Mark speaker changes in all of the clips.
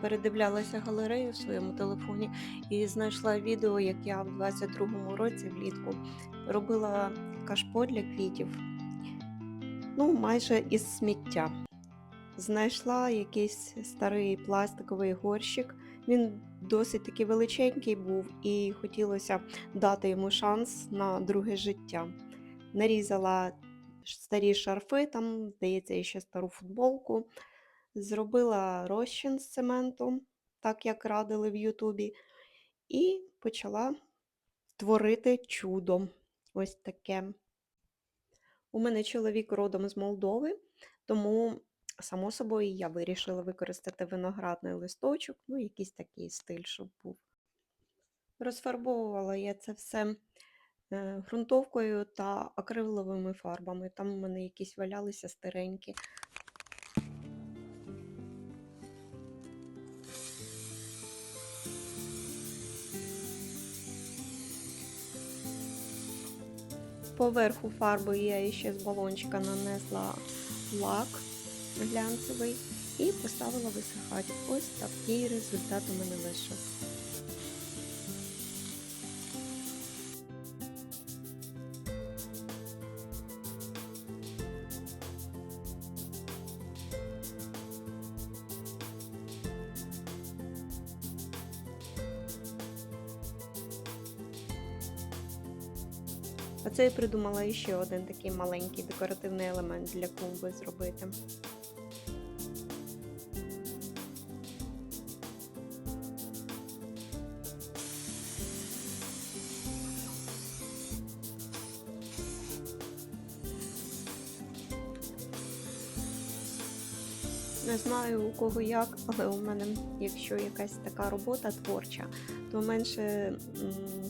Speaker 1: передивлялася галерею в своєму телефоні і знайшла відео, як я в 22-му році влітку робила кашпо для квітів. Ну, майже із сміття. Знайшла якийсь старий пластиковий горщик. Він досить таки величенький був, і хотілося дати йому шанс на друге життя. Нарізала старі шарфи, там, здається, ще стару футболку. Зробила розчин з цементу, так як радили в Ютубі, і почала творити чудо. Ось таке. У мене чоловік родом з Молдови, тому, само собою, я вирішила використати виноградний листочок, ну, якийсь такий стиль, щоб був. Розфарбовувала я це все е, ґрунтовкою та акриловими фарбами. Там у мене якісь валялися старенькі. Поверху фарби я ще з балончика нанесла лак глянцевий і поставила висихати. Ось такий результат у мене вийшов. А це я придумала ще один такий маленький декоративний елемент для клумби зробити. Не знаю у кого як, але у мене, якщо якась така робота творча, то менше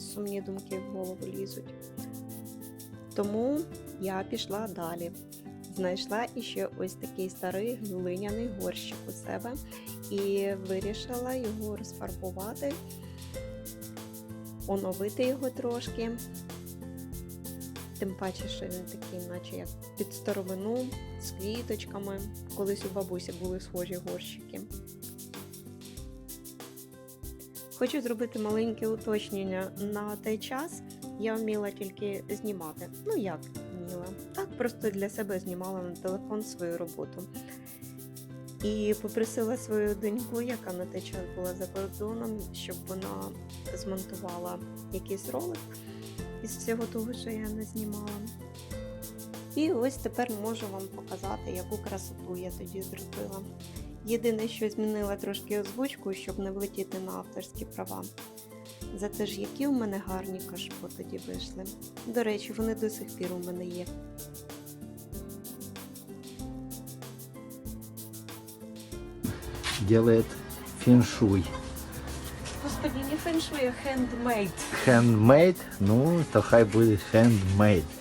Speaker 1: сумні думки в голову лізуть. Тому я пішла далі. Знайшла іще ось такий старий глиняний горщик у себе і вирішила його розфарбувати, оновити його трошки. Тим паче, що він такий, наче як під старовину, з квіточками. Колись у бабусі були схожі горщики. Хочу зробити маленьке уточнення. На той час я вміла тільки знімати. Ну як вміла? Так, просто для себе знімала на телефон свою роботу. І попросила свою доньку, яка на той час була за кордоном, щоб вона змонтувала якийсь ролик із всього того, що я не знімала. І ось тепер можу вам показати, яку красоту я тоді зробила. Єдине, що змінила трошки озвучку, щоб не влетіти на авторські права. Зате ж які у мене гарні кашпо тоді вийшли. До речі, вони до сих пір у мене є.
Speaker 2: делает фіншуй.
Speaker 3: Господи, не феншуй, а хендмейд.
Speaker 2: Хендмейд? ну, то хай буде handmade.